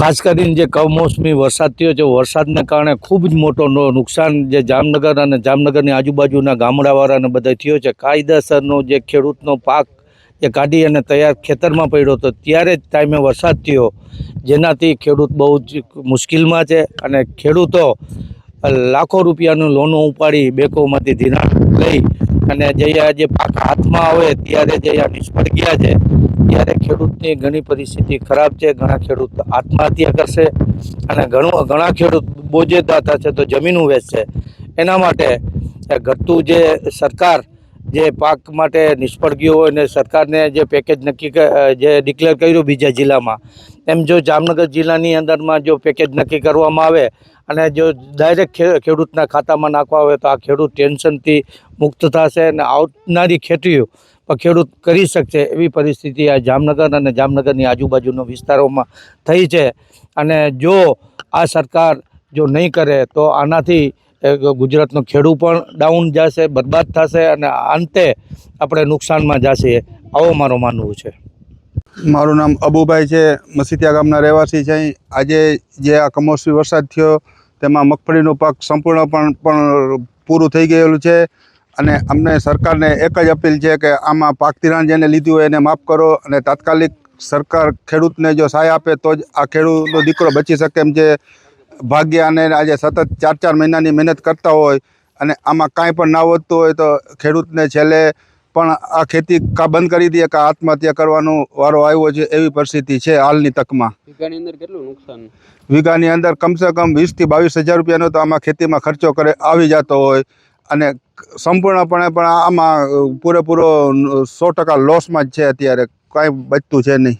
ખાસ કરીને જે કમોસમી વરસાદ થયો છે, વરસાદને કારણે ખૂબ જ મોટો નુકસાન જે જામનગર અને જામનગરની આજુબાજુના ગામડાવાળાને બધા થયો છે. કાયદેસરનો જે ખેડૂતનો પાક જે કાઢી અને તૈયાર ખેતરમાં પડ્યો હતો, ત્યારે જ ટાઈમે વરસાદ થયો. જેનાથી ખેડૂત બહુ જ મુશ્કેલમાં છે અને ખેડૂતો લાખો રૂપિયાનું લોનો ઉપાડી બેંકોમાંથી ધિરાણ લઈ અને જે આ જે પાક હાથમાં આવે, ત્યારે જે આ નિષ્ફળ ગયા છે ત્યારે ખેડૂતની ઘણી પરિસ્થિતિ ખરાબ છે. ઘણા ખેડૂત આત્મહત્યા કરશે અને ઘણું, ઘણા ખેડૂત બોજેદા થશે તો જમીનું વેચશે. એના માટે ઘટતું જે સરકાર જે પાક માટે નિષ્ફળ ગયો હોય ને સરકારને જે પેકેજ નક્કી જે ડિક્લેર કર્યું બીજા જિલ્લામાં, એમ જો જામનગર જિલ્લાની અંદરમાં જો પેકેજ નક્કી કરવામાં આવે અને જો ડાયરેક્ટ ખેડૂતના ખાતામાં નાખવા આવે તો આ ખેડૂત ટેન્શનથી મુક્ત થશે અને આવનારી ખેતીઓ ખેડૂત કરી શકશે એવી પરિસ્થિતિ આ જામનગર અને જામનગરની આજુબાજુના વિસ્તારોમાં થઈ છે. અને જો આ સરકાર જો નહીં કરે તો આનાથી ગુજરાતનો ખેડૂત પણ ડાઉન જશે, બરબાદ થશે અને અંતે આપણે નુકસાનમાં જશે. આવો મારું માનવું છે. મારું નામ અબુભાઈ છે. મસીતિયા ગામના રહેવાસી છે. આજે જે આ કમોસમી વરસાદ થયો, તેમાં મગફળીનો પાક સંપૂર્ણ પણ પણ પૂરું થઈ ગયેલું છે અને અમને સરકારને એક જ અપીલ છે કે આમાં પાક ધિરાણ જેને લીધું હોય એને માફ કરો અને તાત્કાલિક સરકાર ખેડૂતને જો સહાય આપે તો જ આ ખેડૂતનો દીકરો બચી શકે એમ છે ભાગ્ય અને આજે સતત ચાર ચાર મહિનાની મહેનત કરતા હોય અને આમાં કાંઈ પણ ના વધતું હોય તો ખેડૂતને છેલ્લે પણ આ ખેતી કા બંધ કરી દે કે આત્મહત્યા કરવાનો વારો આવ્યો છે એવી પરિસ્થિતિ છે હાલની તકમાં. વીઘાની અંદર કેટલું નુકસાન? વીઘાની અંદર કમસે કમ વીસથી બાવીસ હજાર રૂપિયાનો તો આમાં ખેતીમાં ખર્ચો કરે આવી જતો હોય અને સંપૂર્ણપણે પણ આમાં પૂરેપૂરો સો ટકા લોસમાં જ છે અત્યારે કાંઈ બચતું છે નહીં.